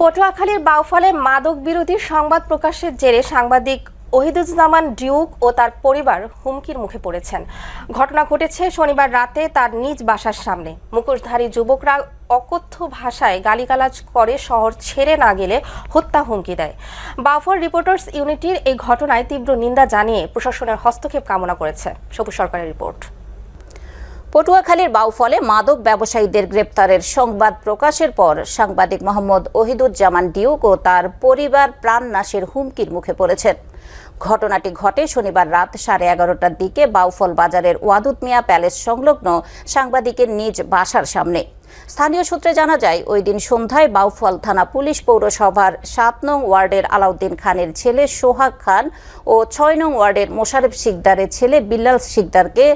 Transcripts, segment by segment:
পটুয়াখালীর বাউফলে মাদক বিরোধী সংবাদ প্রকাশের জেরে সাংবাদিক ওহিদুজ্জামান ডিউক ও তার পরিবার হুমকির মুখে পড়েছেন। ঘটনা ঘটেছে শনিবার রাতে তার নিজ বাসার সামনে। মুখোশধারী যুবকরা অকথ্য ভাষায় গালিগালাজ করে শহর ছেড়ে না গেলে হত্যা হুমকি দেয়। বাউফল রিপোর্টার্স ইউনিটির এই ঘটনায় তীব্র নিন্দা জানিয়ে প্রশাসনের হস্তক্ষেপ কামনা করেছে। সবুজ সরকারের রিপোর্ট। পটুয়াখালীর বাউফলে মাদক ব্যবসায়ীদের গ্রেপ্তারের সংবাদ প্রকাশের পর সাংবাদিক মোহাম্মদ ওহিদুজ্জামান ডিউক ও তার পরিবার প্রাণনাশের হুমকির মুখে পড়েছেন। ঘটনাটি ঘটে শনিবার রাত সাড়ে এগারোটার দিকে বাউফল বাজারের ওয়াদুদ মিয়া প্যালেস সংলগ্ন সাংবাদিকের নিজ বাসার সামনে। স্থানীয় সূত্রে জানা যায়, ওই দিন সন্ধ্যায় বাউফল থানা পুলিশ পৌরসভার সাত নং ওয়ার্ডের আলাউদ্দিন খানের ছেলে সোহাগ খান ও ছয় নং ওয়ার্ডের মোশারেফ শিকদারের ছেলে বিল্লাল শিকদারকে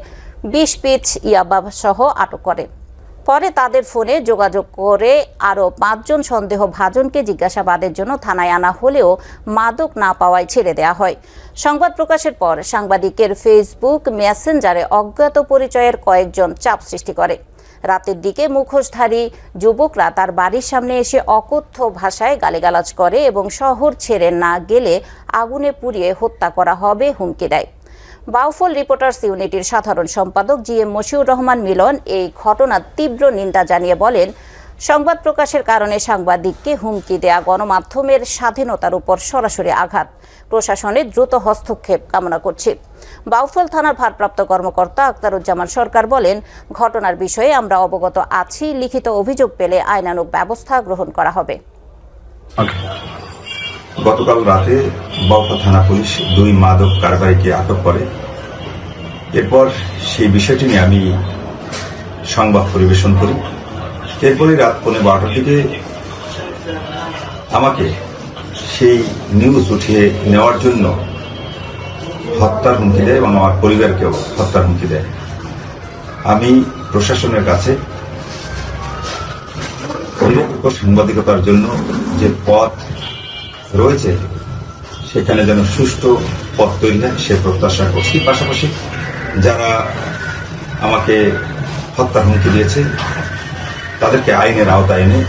বিশ পিচ ইয়াবা সহ আটক করে। পরে তাদের ফোনে যোগাযোগ করে আরও পাঁচজন সন্দেহ ভাজনকে জিজ্ঞাসাবাদের জন্য থানায় আনা হলেও মাদক না পাওয়ায় ছেড়ে দেওয়া হয়। সংবাদ প্রকাশের পর সাংবাদিকের ফেসবুক মেসেঞ্জারে অজ্ঞাত পরিচয়ের কয়েকজন চাপ সৃষ্টি করে। রাতের দিকে মুখোশধারী যুবকরা তার বাড়ির সামনে এসে অকথ্য ভাষায় গালিগালাজ করে এবং শহর ছেড়ে না গেলে আগুনে পুড়িয়ে হত্যা করা হবে হুমকি দেয়। বাউফল রিপোর্টার্স ইউনিটির সাধারণ সম্পাদক জি এম মশিউর রহমান মিলন এই ঘটনার তীব্র নিন্দা জানিয়ে বলেন, সংবাদ প্রকাশের কারণে সাংবাদিককে হুমকি দেয়া গণমাধ্যমের স্বাধীনতার উপর সরাসরি আঘাত। প্রশাসনের দ্রুত হস্তক্ষেপ কামনা করছি। বাউফল থানার ভারপ্রাপ্ত কর্মকর্তা আক্তারুজ্জামান সরকার বলেন, ঘটনার বিষয়ে আমরা অবগত আছি, লিখিত অভিযোগ পেলে আইনানুগ ব্যবস্থা গ্রহণ করা হবে। গতকাল রাতে বাউফা থানা পুলিশ দুই মাদক কারবারিকে আটক করে। এরপর সেই বিষয়টি নিয়ে আমি সংবাদ পরিবেশন করি। এরপরে রাত পৌনে বারোটার দিকে আমাকে সেই নিউজ উঠিয়ে নেওয়ার জন্য হত্যার হুমকি দেয় এবং আমার পরিবারকেও হত্যার হুমকি দেয়। আমি প্রশাসনের কাছে সাংবাদিকতার জন্য যে পথ রয়েছে, সেখানে যেন সুষ্ঠু পথ তৈরি হয়, সে প্রত্যাশা করছি। পাশাপাশি যারা আমাকে হত্যা হুমকি দিয়েছে, তাদেরকে আইনের আওতায় এনে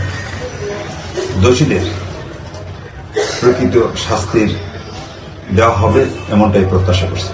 দোষীদের প্রকৃত শাস্তির দেওয়া হবে, এমনটাই প্রত্যাশা করছি।